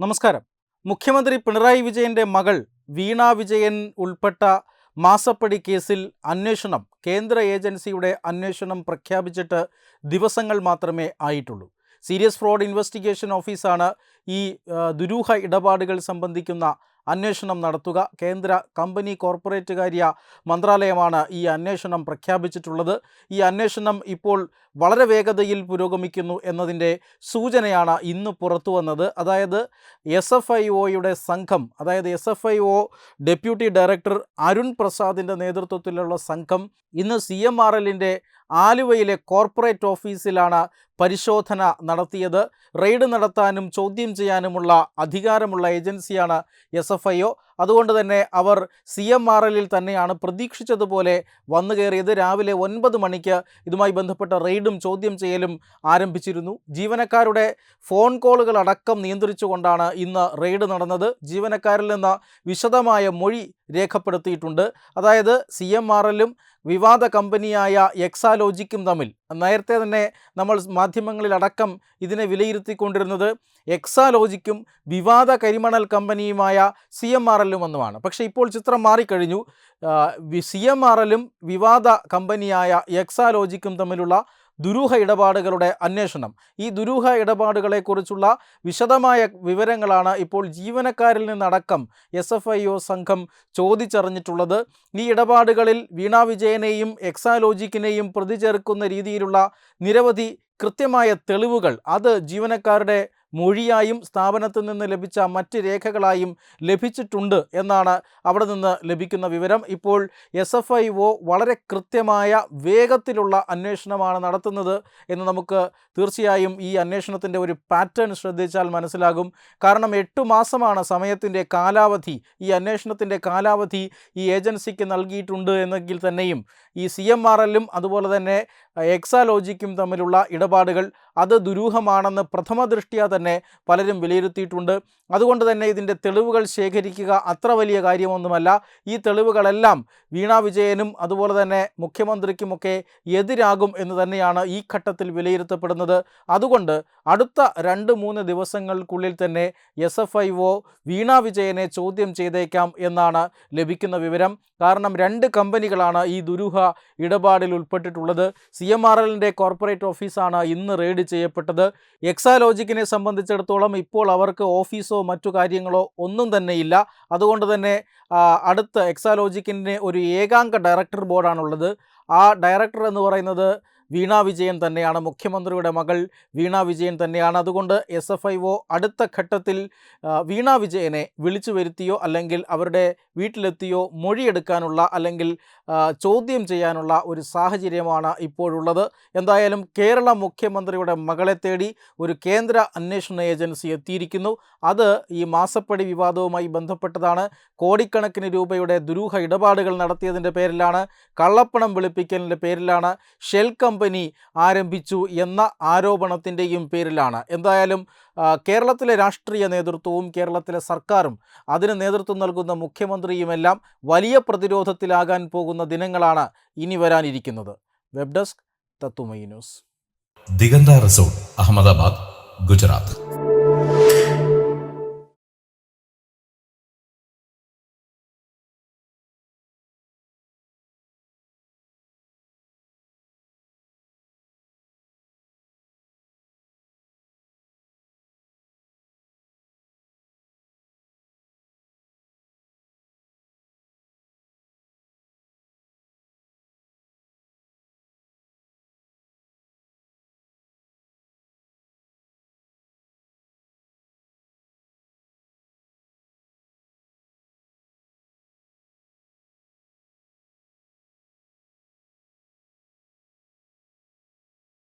നമസ്കാരം. മുഖ്യമന്ത്രി പിണറായി വിജയന്റെ മകൾ വീണ വിജയൻ ഉൾപ്പെട്ട മാസപ്പടി കേസിൽ അന്വേഷണം കേന്ദ്ര ഏജൻസിയുടെ അന്വേഷണം പ്രഖ്യാപിച്ചിട്ട് ദിവസങ്ങൾ മാത്രമേ ആയിട്ടുള്ളൂ. സീരിയസ് ഫ്രോഡ് ഇൻവെസ്റ്റിഗേഷൻ ഓഫീസാണ് ഈ ദുരൂഹ ഇടപാടുകൾ സംബന്ധിക്കുന്ന അന്വേഷണം നടത്തുക. കേന്ദ്ര കമ്പനി കോർപ്പറേറ്റ് കാര്യ മന്ത്രാലയമാണ് ഈ അന്വേഷണം പ്രഖ്യാപിച്ചിട്ടുള്ളത്. ഈ അന്വേഷണം ഇപ്പോൾ വളരെ വേഗതയിൽ പുരോഗമിക്കുന്നു എന്നതിന്റെ സൂചനയാണ് ഇന്ന് പുറത്തു വന്നത്. അതായത് എസ് എഫ് ഐ ഒയുടെ സംഘം അതായത് S F I O deputy director Arun പ്രസാദിന്റെ നേതൃത്വത്തിലുള്ള സംഘം ഇന്ന് സി എം ആർ എല്ലിന്റെ ആലുവയിലെ കോർപ്പറേറ്റ് ഓഫീസിലാണ് പരിശോധന നടത്തിയത്. റെയ്ഡ് നടത്താനും ചോദ്യം ചെയ്യാനുമുള്ള അധികാരമുള്ള ഏജൻസിയാണ് എസ് എഫ് ഐ ഒ. അതുകൊണ്ട് തന്നെ അവർ സി എം ആർ എല്ലിൽ തന്നെയാണ് പ്രതീക്ഷിച്ചതുപോലെ വന്നു കയറിയത്. രാവിലെ ഒൻപത് മണിക്ക് ഇതുമായി ബന്ധപ്പെട്ട റെയ്ഡും ചോദ്യം ചെയ്യലും ആരംഭിച്ചിരുന്നു. ജീവനക്കാരുടെ ഫോൺ കോളുകൾ അടക്കം നിയന്ത്രിച്ചുകൊണ്ടാണ് ഇന്ന് റെയ്ഡ് നടന്നത്. ജീവനക്കാരിൽ നിന്ന് വിശദമായ മൊഴി രേഖപ്പെടുത്തിയിട്ടുണ്ട്. അതായത് സി എം ആർ എല്ലും വിവാദ കമ്പനിയായ എക്സാലോജിക്കും തമ്മിൽ. നേരത്തെ തന്നെ നമ്മൾ മാധ്യമങ്ങളിലടക്കം ഇതിനെ വിലയിരുത്തിക്കൊണ്ടിരുന്നത്. എക്സാലോജിക്കും വിവാദ കരിമണൽ കമ്പനിയുമായ സി എം ആർ ഒന്നുമാണ് പക്ഷേ ഇപ്പോൾ ചിത്രം മാറിക്കഴിഞ്ഞു. സി എം ആർ എല്ലും വിവാദ കമ്പനിയായ എക്സാലോജിക്കും തമ്മിലുള്ള ദുരൂഹ ഇടപാടുകളുടെ അന്വേഷണം. ഈ ദുരൂഹ ഇടപാടുകളെക്കുറിച്ചുള്ള വിശദമായ വിവരങ്ങളാണ് ഇപ്പോൾ ജീവനക്കാരിൽ നിന്നടക്കം എസ് എഫ് ഐ ഒ സംഘം ചോദിച്ചറിഞ്ഞിട്ടുള്ളത്. ഈ ഇടപാടുകളിൽ വീണാ വിജയനെയും എക്സാലോജിക്കിനെയും പ്രതി ചേർക്കുന്ന രീതിയിലുള്ള നിരവധി കൃത്യമായ തെളിവുകൾ. അത് ജീവനക്കാരുടെ മൊഴിയായും സ്ഥാപനത്തിൽ നിന്ന് ലഭിച്ച മറ്റ് രേഖകളായും ലഭിച്ചിട്ടുണ്ട് എന്നാണ് അവിടെ നിന്ന് ലഭിക്കുന്ന വിവരം. ഇപ്പോൾ എസ് എഫ് ഐ ഒ വളരെ കൃത്യമായ വേഗത്തിലുള്ള അന്വേഷണമാണ് നടത്തുന്നത് എന്ന് നമുക്ക് തീർച്ചയായും ഈ അന്വേഷണത്തിന്റെ ഒരു പാറ്റേൺ ശ്രദ്ധിച്ചാൽ മനസ്സിലാകും. കാരണം എട്ട് മാസമാണ് സമയത്തിന്റെ കാലാവധി. ഈ അന്വേഷണത്തിന്റെ കാലാവധി ഈ ഏജൻസിക്ക് നൽകിയിട്ടുണ്ട് എന്നെങ്കിൽ തന്നെയും ഈ സി എം ആർ എല്ലും അതുപോലെ തന്നെ എക്സാലോജിക്കും തമ്മിലുള്ള ഇടപാടുകൾ അത് ദുരൂഹമാണെന്ന് പ്രഥമ ദൃഷ്ടിയ തന്നെ പലരും വിലയിരുത്തിയിട്ടുണ്ട്. അതുകൊണ്ട് തന്നെ ഇതിന്റെ തെളിവുകൾ ശേഖരിക്കുക അത്ര വലിയ കാര്യമൊന്നുമല്ല. ഈ തെളിവുകളെല്ലാം വീണ വിജയനും അതുപോലെ തന്നെ മുഖ്യമന്ത്രിക്കുമൊക്കെ എതിരാകും എന്ന് തന്നെയാണ് ഈ ഘട്ടത്തിൽ വിലയിരുത്തപ്പെടുന്നത്. അതുകൊണ്ട് അടുത്ത രണ്ട് മൂന്ന് ദിവസങ്ങൾക്കുള്ളിൽ തന്നെ S F I O Veena വിജയനെ ചോദ്യം ചെയ്തേക്കാം എന്നാണ് ലഭിക്കുന്ന വിവരം. കാരണം രണ്ട് കമ്പനികളാണ് ഈ ദുരൂഹ ഇടപാടിൽ ഉൾപ്പെട്ടിട്ടുള്ളത്. സി എം ആർ എല്ലിന്റെ കോർപ്പറേറ്റ് ഓഫീസാണ് ഇന്ന് റെയ്ഡ് ചെയ്യപ്പെട്ടത്. എക്സാലോജിക്കിനെ സംബന്ധിച്ചിടത്തോളം ഇപ്പോൾ അവർക്ക് ഓഫീസോ മറ്റു കാര്യങ്ങളോ ഒന്നും തന്നെ ഇല്ല. അതുകൊണ്ട് തന്നെ അടുത്ത എക്സാലോജിക്കിന് ഒരു ഏകാംഗ ഡയറക്ടർ ബോർഡാണുള്ളത്. ആ ഡയറക്ടർ എന്ന് പറയുന്നത് വീണ വിജയൻ തന്നെയാണ്. മുഖ്യമന്ത്രിയുടെ മകൾ വീണ വിജയൻ തന്നെയാണ്. അതുകൊണ്ട് എസ് എഫ് ഐ ഒ അടുത്ത ഘട്ടത്തിൽ വീണ വിജയനെ വിളിച്ചു വരുത്തിയോ അല്ലെങ്കിൽ അവരുടെ വീട്ടിലെത്തിയോ മൊഴിയെടുക്കാനുള്ള അല്ലെങ്കിൽ ചോദ്യം ചെയ്യാനുള്ള ഒരു സാഹചര്യമാണ് ഇപ്പോഴുള്ളത്. എന്തായാലും കേരള മുഖ്യമന്ത്രിയുടെ മകളെ തേടി ഒരു കേന്ദ്ര അന്വേഷണ ഏജൻസി എത്തിയിരിക്കുന്നു. അത് ഈ മാസപ്പടി വിവാദവുമായി ബന്ധപ്പെട്ടതാണ്. കോടിക്കണക്കിന് രൂപയുടെ ദുരൂഹ ഇടപാടുകൾ നടത്തിയതിന്റെ പേരിലാണ് കള്ളപ്പണം വെളുപ്പിക്കലിന്റെ പേരിലാണ് ഷെൽ കമ്പനി ആരംഭിച്ചു എന്ന ആരോപണത്തിന്റെയും പേരിലാണ്. എന്തായാലും കേരളത്തിലെ രാഷ്ട്രീയ നേതൃത്വവും കേരളത്തിലെ സർക്കാരും അതിന് നേതൃത്വം നൽകുന്ന മുഖ്യമന്ത്രിയുമെല്ലാം വലിയ പ്രതിരോധത്തിലാകാൻ പോകുന്ന ദിനങ്ങളാണ് ഇനി വരാനിരിക്കുന്നത്. വെബ് ഡെസ്ക് തത്തുമൈ ന്യൂസ്. ദിഗന്ത റിസോർട്ട് അഹമ്മദാബാദ് ഗുജറാത്ത്.